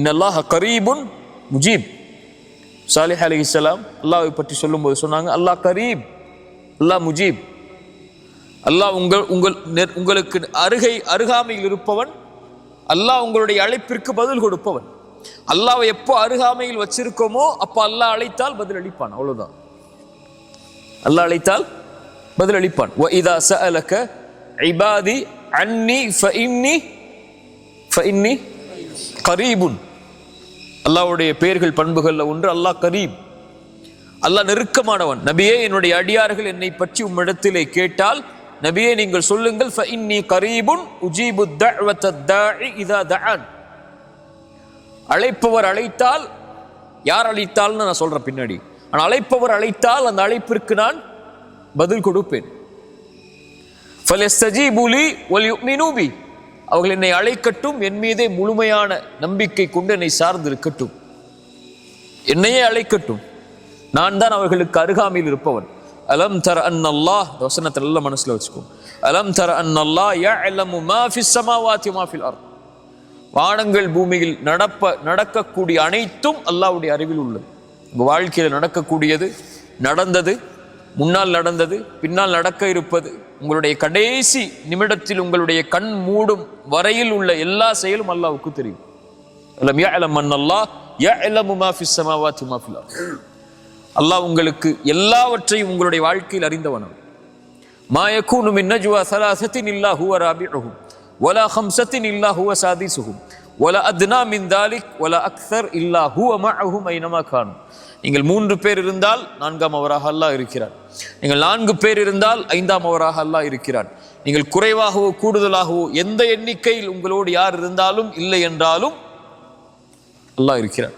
இன்னல்லாஹ கரீபுன் முஜீப் சாலிஹ் அலைஹிஸ்ஸலாம் அல்லாஹ்வை பற்றி சொல்லும்போது சொன்னாங்க அல்லாஹ் கரீப் அல்லாஹ் முஜீப் அல்லாஹ் உங்கள் உங்கள் உங்களுக்கு அருகை அருகாமையில் இருப்பவன் அல்லாஹ் உங்களுடைய அழைப்பிற்கு பதில் கொடுப்பவன். அல்லாஹ்வை எப்போ அருகாமையில் வச்சிருக்கோமோ அப்போ அல்லாஹ் அழைத்தால் பதில் அளிப்பான் அவ்வளவுதான். அல்லாஹ் அழைத்தால் பதில் அளிப்பான். வ இதா ச அலக்க ஐபாதி அன்னி ஃபஇன்னி ஃபஇன்னி கரீபுன் அல்லாவுடைய பெயர்கள் பண்புகளில் ஒன்று அல்லாஹ் கரீம். அல்லாஹ் நெருக்கமானவன். நபியே என்னுடைய அடியார்கள் என்னை பற்றி உம்மிடத்திலே கேட்டால் நபியே நீங்கள் சொல்லுங்கள் இன்னி கரீபுன் உஜீபு இதா தான் அழைப்பவர் அழைத்தால் யார் அழைத்தால்னு நான் சொல்கிறேன் பின்னாடி. ஆனால் அழைப்பவர் அழைத்தால் அந்த அழைப்பிற்கு நான் பதில் கொடுப்பேன். ஃபலஸ்தஜி புலி ஒலி மீனூபி அவர்கள் என்னை அழைக்கட்டும் என் மீதே முழுமையான நம்பிக்கை கொண்டு என்னை சார்ந்து இருக்கட்டும் என்னையே அழைக்கட்டும். நான் தான் அவர்களுக்கு அருகாமையில் இருப்பவன். அலம் தர அன்னல்லாஹ் அல்லாஹ் வசனத்தை நல்ல மனசில் வச்சுக்கோ. அலம் தர அன் அல்லாஹ் யா அலமு மாஃபி சமாவாத்தி மாஃபில் அர் வானங்கள் பூமியில் நடப்ப நடக்கக்கூடிய அனைத்தும் அல்லாஹ்வுடைய அறிவில் உள்ளது. உங்கள் வாழ்க்கையில் நடக்கக்கூடியது நடந்தது முன்னால் நடந்தது பின்னால் நடக்க இருப்பது உங்களுடைய கடைசி நிமிடத்தில் உங்களுடைய கண் மூடும் வரையில் உள்ள எல்லா செயலும் அல்லாவுக்கு தெரியும். அல்லாஹ் உங்களுக்கு எல்லாவற்றையும் உங்களுடைய வாழ்க்கையில் அறிந்தவனும். மாயக்கூனும் இன்னஜுவா சலாசத்தின் இல்லா ஹுவ ராபிஹும் ஒலா ஹம்சத்தின் இல்லா ஹுவ சாதிசுகும் ஒல அத்னா மிந்தாலிக் ஒல அக்சர் இல்லா ஹூ அமஹும் ஐனமா காணும் நீங்கள் மூன்று பேர் இருந்தால் நான்காம் அவராக அல்லாஹ் இருக்கிறார். நீங்கள் நான்கு பேர் இருந்தால் ஐந்தாம் அவராக அல்லாஹ் இருக்கிறார். நீங்கள் குறைவாகவோ கூடுதலாகவோ எந்த எண்ணிக்கையில் உங்களோடு யார் இருந்தாலும் இல்லை என்றாலும் அல்லாஹ் இருக்கிறார்.